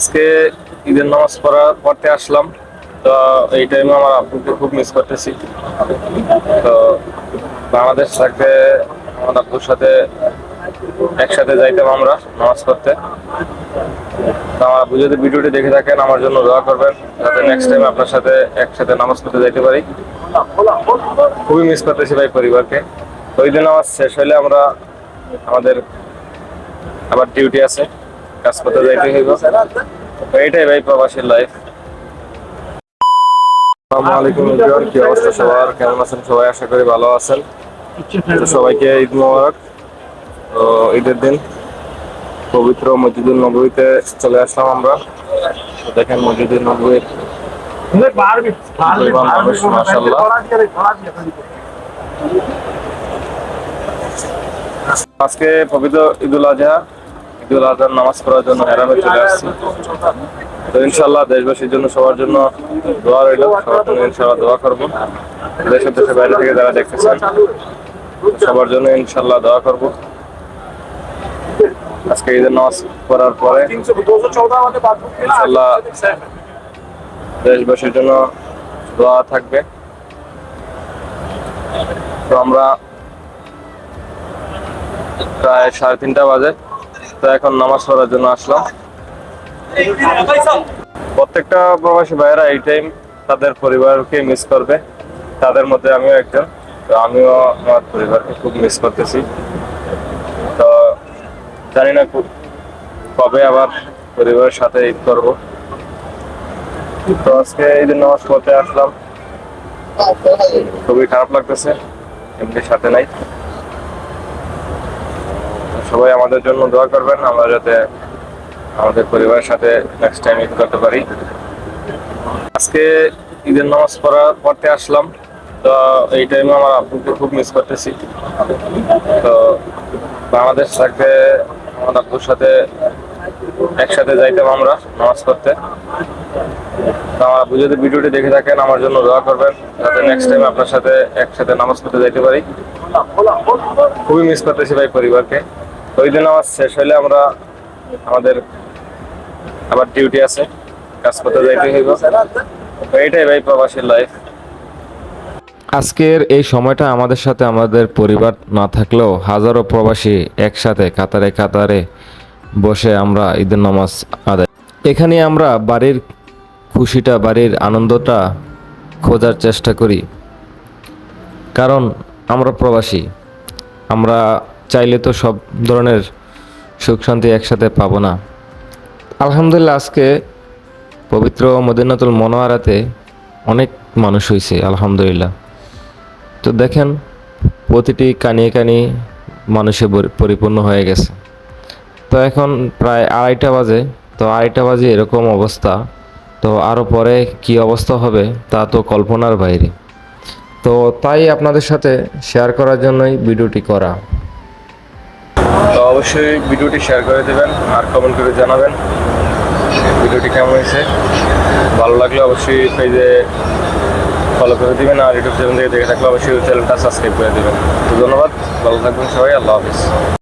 আজকে ঈদের নামাজ পড়া পড়তে আসলাম। তো এই টাইমে আমার আব্বুকে খুব মিস করতেছি। তো বাংলাদেশ থাকতে আমার আব্বুর সাথে একসাথে যাইতাম আমরা নামাজ পড়তে। তো আমার আব্বু যদি ভিডিওটি দেখে থাকেন, আমার জন্য দোয়া করবেন, যাতে নেক্সট টাইম আপনার সাথে একসাথে নামাজ পড়তে যাইতে পারি। খুবই মিস করতেছি ভাই পরিবারকে। তো ওই দিন নামাজ শেষ হলে আমরা আমাদের আবার ডিউটি আছে। যাইতে হইব। ভাই প্রবাসীর লাইফ আসসালামু আলাইকুম কি অবস্থা সবার? কেমন আছেন সবাই? আশা করি ভালো আছেন। সবাইকে ঈদ মোবারক। তো ঈদের দিন পবিত্র মসজিদুল নবীতে চলে আসলাম আমরা। দেখেন মসজিদুল নবীর। আজকে পবিত্র ঈদুল আজহা। ঈদুল আজহার নামাজ পড়ার জন্য হেরামে চলে আসছি। তো ইনশাল্লাহ দেশবাসীর জন্য, সবার জন্য দোয়া রইল। সবার জন্য ইনশাল্লাহ দোয়া করব। দেশের দেশের বাইরে থেকে যারা দেখতেছেন, সবার জন্য ইনশাল্লাহ দোয়া করব। আজকে ঈদের নামাজ পড়ার পরে ইনশাল্লাহ দেশবাসীর জন্য দোয়া থাকবে। তো আমরা প্রায় সাড়ে তিনটা বাজে। তো এখন নামাজ পড়ার জন্য আসলাম। প্রত্যেকটা প্রবাসী ভাইয়েরা এই টাইম তাদের পরিবারকে মিস করবে। তাদের মধ্যে আমিও একজন। তো আমিও আমার পরিবারকে খুব মিস করতেছি। তো জানি না কবে আবার পরিবারের সাথে ঈদ করব। তো আজকে ঈদের নামাজ পড়তে আসলাম। খুবই খারাপ লাগতেছে। এমনি সাথে নাই। সবাই আমাদের জন্য দোয়া করবেন। আমরা যাতে আমাদের পরিবারের সাথে নেক্সট টাইম ঈদ করতে পারি। আজকে ঈদের নামাজ পড়া পড়তে আসলাম। তো এই টাইমে আমার আব্বুকে খুব মিস করতেছি। তো বাংলাদেশ থাকতে আমার আব্বুর সাথে একসাথে যাইতাম আমরা নামাজ পড়তে। তো আমার আব্বু যদি ভিডিওটি দেখে থাকেন, আমার জন্য দোয়া করবেন। যাতে নেক্সট টাইম আপনার সাথে একসাথে নামাজ পড়তে যাইতে পারি। খুবই মিস করতেছি ভাই পরিবারকে। ওই দিন নামাজ শেষ হলে আমরা আমাদের আবার ডিউটি আছে, কাজ করতে যাইতে হইব। এইটাই ভাই প্রবাসীর লাইফ আজকের এই সময়টা আমাদের সাথে আমাদের পরিবার না থাকলেও হাজারো প্রবাসী একসাথে কাতারে কাতারে বসে আমরা ঈদের নামাজ আদায় এখানে আমরা বাড়ির খুশিটা, বাড়ির আনন্দটা খোঁজার চেষ্টা করি। কারণ আমরা প্রবাসী। আমরা চাইলে তো সব ধরনের সুখ শান্তি একসাথে পাবো না। আলহামদুলিল্লাহ, আজকে পবিত্র মদিনাতুল মনোয়ারাতে অনেক মানুষ হয়েছে আলহামদুলিল্লাহ। তো দেখেন, প্রতিটি কানিয়ে কানিয়ে মানুষে পরিপূর্ণ হয়ে গেছে। তো এখন প্রায় আড়াইটা বাজে, তো আড়াইটা বাজে এরকম অবস্থা। তো আরও পরে কি অবস্থা হবে তা তো কল্পনার বাইরে। তো তাই আপনাদের সাথে শেয়ার করার জন্যই ভিডিওটি করা। অবশ্যই ভিডিওটি শেয়ার করে দেবেন আর কমেন্ট করে জানাবেন। ভিডিওটি কেমন হয়েছে? ভালো লাগলে অবশ্যই পেজে ফলো করে দেবেন আর ইউটিউব চ্যানেল থেকে দেখে থাকলে অবশ্যই চ্যানেলটা সাবস্ক্রাইব করে দেবেন। তো ধন্যবাদ, ভালো থাকবেন সবাই, আল্লাহ হাফিজ।